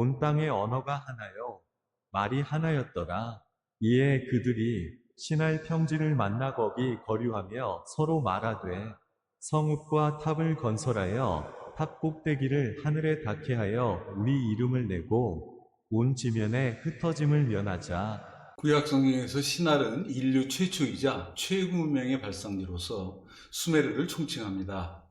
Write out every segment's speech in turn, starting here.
온 땅의 언어가 하나요. 말이 하나였더라. 이에 그들이 신할 평지를 만나 거기 거류하며 서로 말하되 성읍과 탑을 건설하여 탑 꼭대기를 하늘에 닿게 하여 우리 이름을 내고 온 지면에 흩어짐을 면하자. 구약 성경에서 신할은 인류 최초이자 최고 문명의 발상지로서 수메르를 총칭합니다.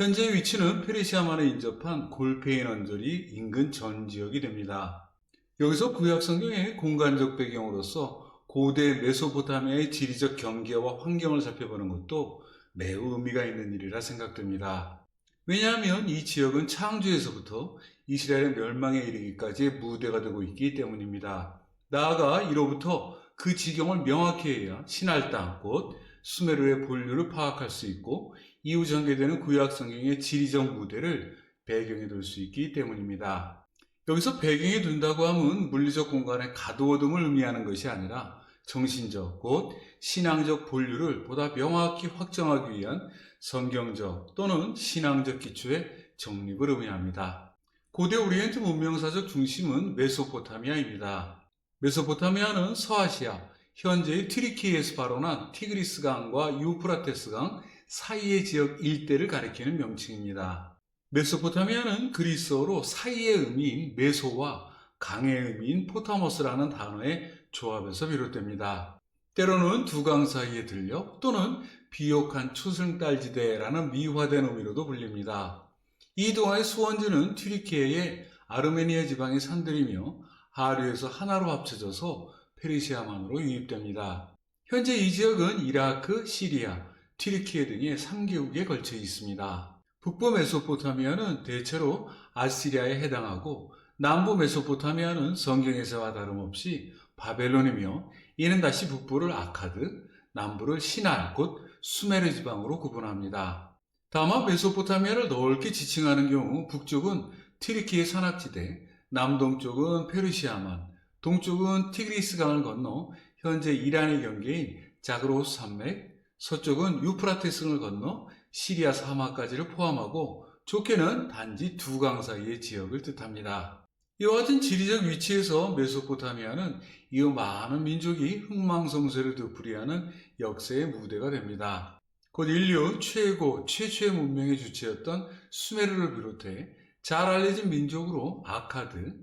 현재 위치는 페르시아만에 인접한 골페인 언저리 인근 전 지역이 됩니다. 여기서 구약 성경의 공간적 배경으로서 고대 메소포타미아의 지리적 경계와 환경을 살펴보는 것도 매우 의미가 있는 일이라 생각됩니다. 왜냐하면 이 지역은 창조에서부터 이스라엘의 멸망에 이르기까지의 무대가 되고 있기 때문입니다. 나아가 이로부터 그 지경을 명확히 해야 신할 땅, 곧 수메르의 본류를 파악할 수 있고 이후 전개되는 구약 성경의 지리적 무대를 배경에 둘 수 있기 때문입니다. 여기서 배경에 둔다고 함은 물리적 공간의 가두어둠을 의미하는 것이 아니라 정신적, 곧 신앙적 본류를 보다 명확히 확정하기 위한 성경적 또는 신앙적 기초의 정립을 의미합니다. 고대 오리엔트 문명사적 중심은 메소포타미아입니다. 메소포타미아는 서아시아, 현재의 트리키에서 발원한 티그리스강과 유프라테스강 사이의 지역 일대를 가리키는 명칭입니다. 메소포타미아는 그리스어로 사이의 의미인 메소와 강의 의미인 포타머스라는 단어의 조합에서 비롯됩니다. 때로는 두 강 사이에 들녘 또는 비옥한 초승달지대라는 미화된 의미로도 불립니다. 이 동화의 수원지는 튀르키예의 아르메니아 지방의 산들이며 하류에서 하나로 합쳐져서 페르시아만으로 유입됩니다. 현재 이 지역은 이라크, 시리아, 튀르키예 등의 3개국에 걸쳐 있습니다. 북부 메소포타미아는 대체로 아시리아에 해당하고 남부 메소포타미아는 성경에서와 다름없이 바벨론이며 이는 다시 북부를 아카드, 남부를 시날, 곧 수메르 지방으로 구분합니다. 다만 메소포타미아를 넓게 지칭하는 경우 북쪽은 튀르키예 산악지대, 남동쪽은 페르시아만, 동쪽은 티그리스 강을 건너 현재 이란의 경계인 자그로스 산맥, 서쪽은 유프라테스강을 건너 시리아 사막까지를 포함하고 좋게는 단지 두 강 사이의 지역을 뜻합니다. 이와 같은 지리적 위치에서 메소포타미아는 이후 많은 민족이 흥망성쇠를 되풀이하는 역사의 무대가 됩니다. 곧 인류 최고, 최초의 문명의 주체였던 수메르를 비롯해 잘 알려진 민족으로 아카드,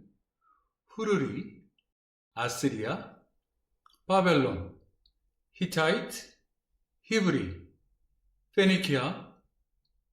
후르리, 아스리아, 바벨론, 히타이트, 히브리, 페니키아,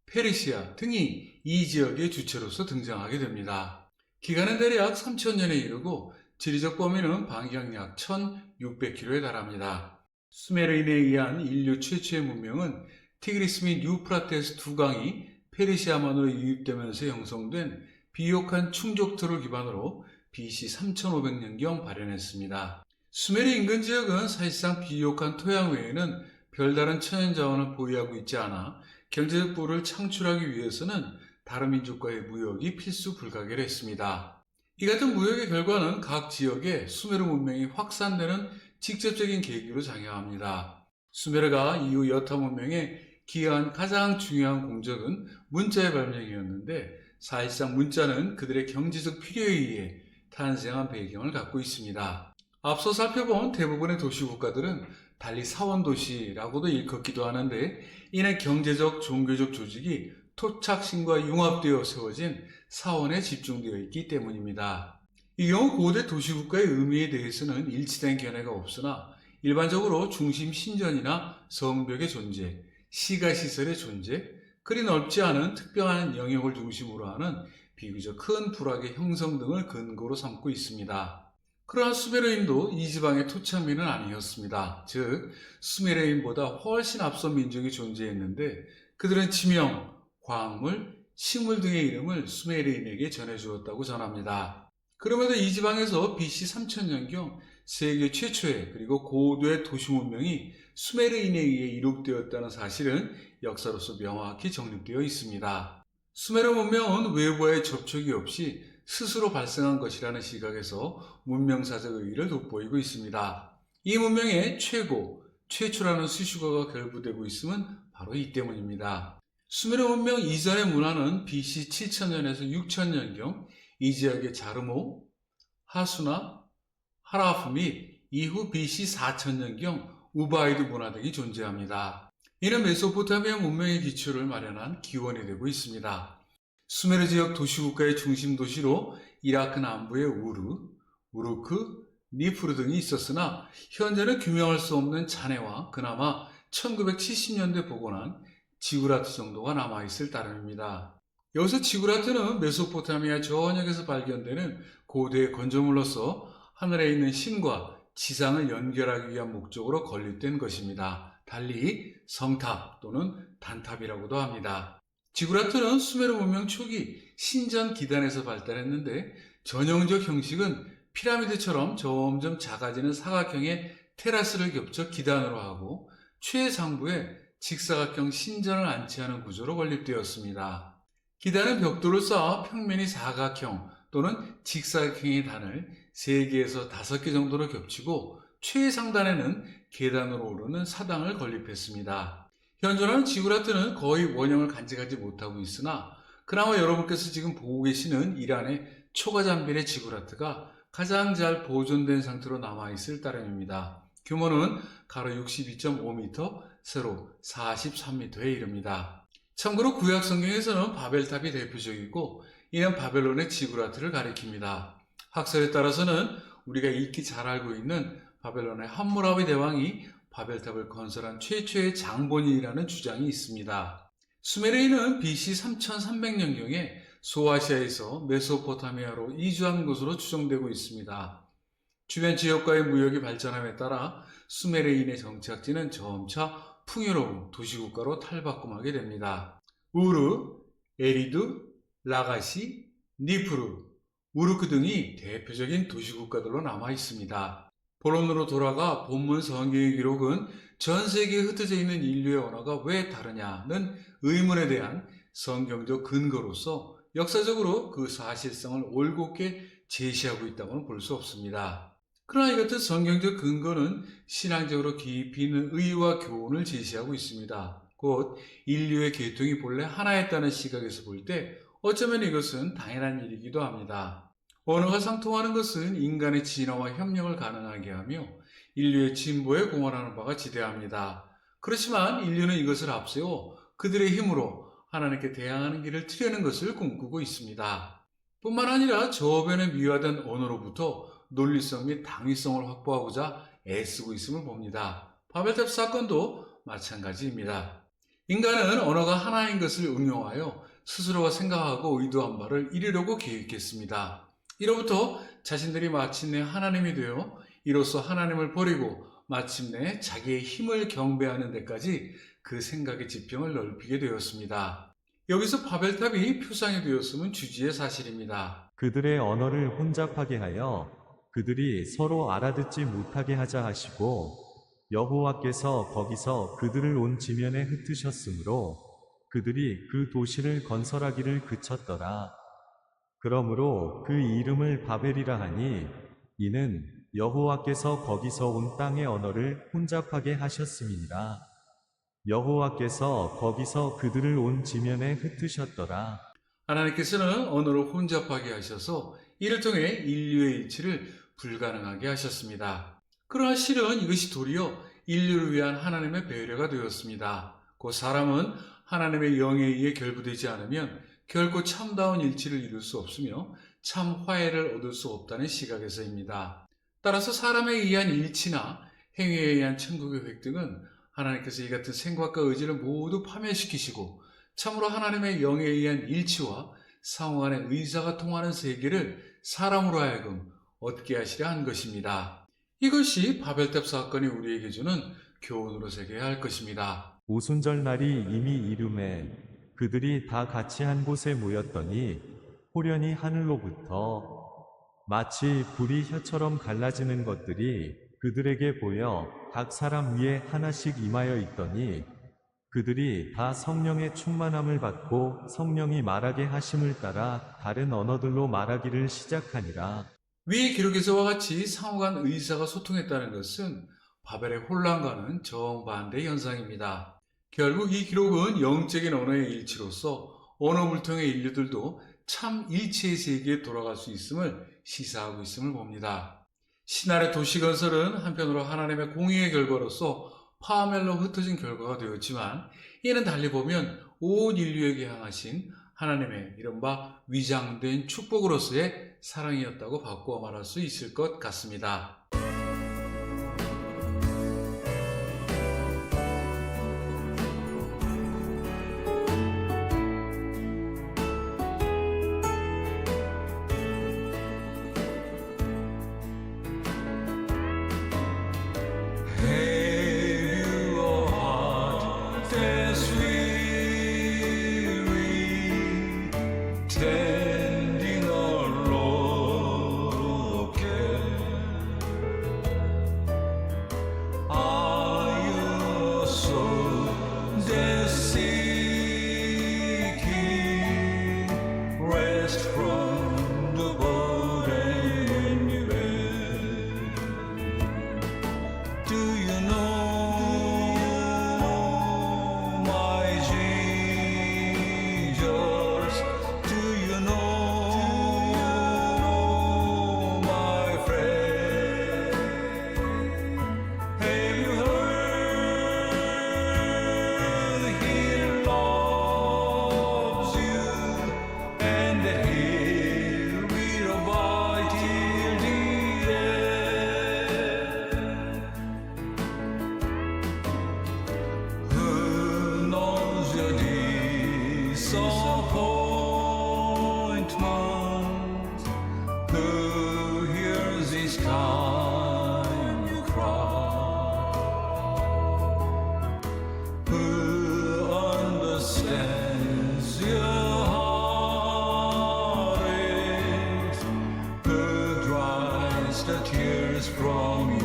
페르시아 등이 이 지역의 주체로서 등장하게 됩니다. 기간은 대략 3000년에 이르고 지리적 범위는 반경 약 1600km에 달합니다. 수메르인에 의한 인류 최초의 문명은 티그리스 및 유프라테스 두 강이 페르시아만으로 유입되면서 형성된 비옥한 충족토를 기반으로 BC 3500년경 발현했습니다. 수메르 인근 지역은 사실상 비옥한 토양 외에는 별다른 천연 자원을 보유하고 있지 않아 경제적 부를 창출하기 위해서는 다른 민족과의 무역이 필수 불가결 했습니다. 이 같은 무역의 결과는 각 지역의 수메르 문명이 확산되는 직접적인 계기로 작용합니다. 수메르가 이후 여타 문명에 기여한 가장 중요한 공적은 문자의 발명이었는데 사실상 문자는 그들의 경제적 필요에 의해 탄생한 배경을 갖고 있습니다. 앞서 살펴본 대부분의 도시 국가들은 달리 사원도시라고도 일컫기도 하는데 이는 경제적, 종교적 조직이 토착신과 융합되어 세워진 사원에 집중되어 있기 때문입니다. 이 경우 고대 도시국가의 의미에 대해서는 일치된 견해가 없으나 일반적으로 중심 신전이나 성벽의 존재, 시가시설의 존재, 그리 넓지 않은 특별한 영역을 중심으로 하는 비교적 큰 부락의 형성 등을 근거로 삼고 있습니다. 그러나 수메르인도 이 지방의 토착민은 아니었습니다. 즉, 수메르인보다 훨씬 앞선 민족이 존재했는데 그들은 지명, 광물, 식물 등의 이름을 수메르인에게 전해주었다고 전합니다. 그럼에도 이 지방에서 BC 3000년경 세계 최초의 그리고 고도의 도시 문명이 수메르인에 의해 이룩되었다는 사실은 역사로서 명확히 정립되어 있습니다. 수메르 문명은 외부와의 접촉이 없이 스스로 발생한 것이라는 시각에서 문명사적 의의를 돋보이고 있습니다. 이 문명의 최고, 최초라는 수식어가 결부되고 있음은 바로 이 때문입니다. 수메르 문명 이전의 문화는 BC 7000년에서 6000년경 이 지역의 자르모, 하수나, 하라프 및 이후 BC 4000년경 우바이드 문화 등이 존재합니다. 이는 메소포타미아 문명의 기초를 마련한 기원이 되고 있습니다. 수메르 지역 도시국가의 중심 도시로 이라크 남부의 우르, 우르크, 니프르 등이 있었으나 현재는 규명할 수 없는 잔해와 그나마 1970년대 복원한 지구라트 정도가 남아있을 따름입니다. 여기서 지구라트는 메소포타미아 전역에서 발견되는 고대의 건조물로서 하늘에 있는 신과 지상을 연결하기 위한 목적으로 건립된 것입니다. 달리 성탑 또는 단탑이라고도 합니다. 지구라트는 수메르 문명 초기 신전 기단에서 발달했는데 전형적 형식은 피라미드처럼 점점 작아지는 사각형의 테라스를 겹쳐 기단으로 하고 최상부에 직사각형 신전을 안치하는 구조로 건립되었습니다. 기단은 벽돌을 쌓아 평면이 사각형 또는 직사각형의 단을 3개에서 5개 정도로 겹치고 최상단에는 계단으로 오르는 사당을 건립했습니다. 현존하는 지구라트는 거의 원형을 간직하지 못하고 있으나 그나마 여러분께서 지금 보고 계시는 이란의 초가잔빌의 지구라트가 가장 잘 보존된 상태로 남아있을 따름입니다. 규모는 가로 62.5m, 세로 43m에 이릅니다. 참고로 구약 성경에서는 바벨탑이 대표적이고 이는 바벨론의 지구라트를 가리킵니다. 학설에 따라서는 우리가 익히 잘 알고 있는 바벨론의 함무라비 대왕이 바벨탑을 건설한 최초의 장본인이라는 주장이 있습니다. 수메르인은 BC 3300년경에 소아시아에서 메소포타미아로 이주한 것으로 추정되고 있습니다. 주변 지역과의 무역이 발전함에 따라 수메르인의 정착지는 점차 풍요로운 도시국가로 탈바꿈하게 됩니다. 우르, 에리드, 라가시, 니프르, 우르크 등이 대표적인 도시국가들로 남아 있습니다. 본론으로 돌아가 본문 성경의 기록은 전 세계에 흩어져 있는 인류의 언어가 왜 다르냐는 의문에 대한 성경적 근거로서 역사적으로 그 사실성을 올곧게 제시하고 있다고는 볼 수 없습니다. 그러나 이 같은 성경적 근거는 신앙적으로 깊이 있는 의와 교훈을 제시하고 있습니다. 곧 인류의 계통이 본래 하나였다는 시각에서 볼 때 어쩌면 이것은 당연한 일이기도 합니다. 언어가 상통하는 것은 인간의 진화와 협력을 가능하게 하며 인류의 진보에 공헌하는 바가 지대합니다. 그렇지만 인류는 이것을 앞세워 그들의 힘으로 하나님께 대항하는 길을 트려는 것을 꿈꾸고 있습니다. 뿐만 아니라 저변에 미화된 언어로부터 논리성 및 당위성을 확보하고자 애쓰고 있음을 봅니다. 바벨탑 사건도 마찬가지입니다. 인간은 언어가 하나인 것을 응용하여 스스로가 생각하고 의도한 바를 이루려고 계획했습니다. 이로부터 자신들이 마침내 하나님이 되어 이로써 하나님을 버리고 마침내 자기의 힘을 경배하는 데까지 그 생각의 지평을 넓히게 되었습니다. 여기서 바벨탑이 표상이 되었음은 주지의 사실입니다. 그들의 언어를 혼잡하게 하여 그들이 서로 알아듣지 못하게 하자 하시고 여호와께서 거기서 그들을 온 지면에 흩으셨으므로 그들이 그 도시를 건설하기를 그쳤더라. 그러므로 그 이름을 바벨이라 하니 이는 여호와께서 거기서 온 땅의 언어를 혼잡하게 하셨음이니라. 여호와께서 거기서 그들을 온 지면에 흩으셨더라. 하나님께서는 언어를 혼잡하게 하셔서 이를 통해 인류의 일치를 불가능하게 하셨습니다. 그러나 실은 이것이 도리어 인류를 위한 하나님의 배려가 되었습니다. 그 사람은 하나님의 영에 의해 결부되지 않으면 결코 참다운 일치를 이룰 수 없으며 참 화해를 얻을 수 없다는 시각에서입니다. 따라서 사람에 의한 일치나 행위에 의한 천국의 획득은 하나님께서 이 같은 생각과 의지를 모두 파멸시키시고 참으로 하나님의 영에 의한 일치와 상호 간의 의사가 통하는 세계를 사람으로 하여금 얻게 하시려 한 것입니다. 이것이 바벨탑 사건이 우리에게 주는 교훈으로 새겨야 할 것입니다. 오순절 날이 이미 이름에 그들이 다 같이 한 곳에 모였더니 호련히 하늘로부터 마치 불이 혀처럼 갈라지는 것들이 그들에게 보여 각 사람 위에 하나씩 임하여 있더니 그들이 다 성령의 충만함을 받고 성령이 말하게 하심을 따라 다른 언어들로 말하기를 시작하니라. 위의 기록에서와 같이 상호 간 의사가 소통했다는 것은 바벨의 혼란과는 정반대 현상입니다. 결국 이 기록은 영적인 언어의 일치로서 언어 불통의 인류들도 참 일체의 세계에 돌아갈 수 있음을 시사하고 있음을 봅니다. 신할의 도시 건설은 한편으로 하나님의 공의의 결과로서 파멸로 흩어진 결과가 되었지만 이는 달리 보면 온 인류에게 향하신 하나님의 이른바 위장된 축복으로서의 사랑이었다고 바꾸어 말할 수 있을 것 같습니다. The tears from your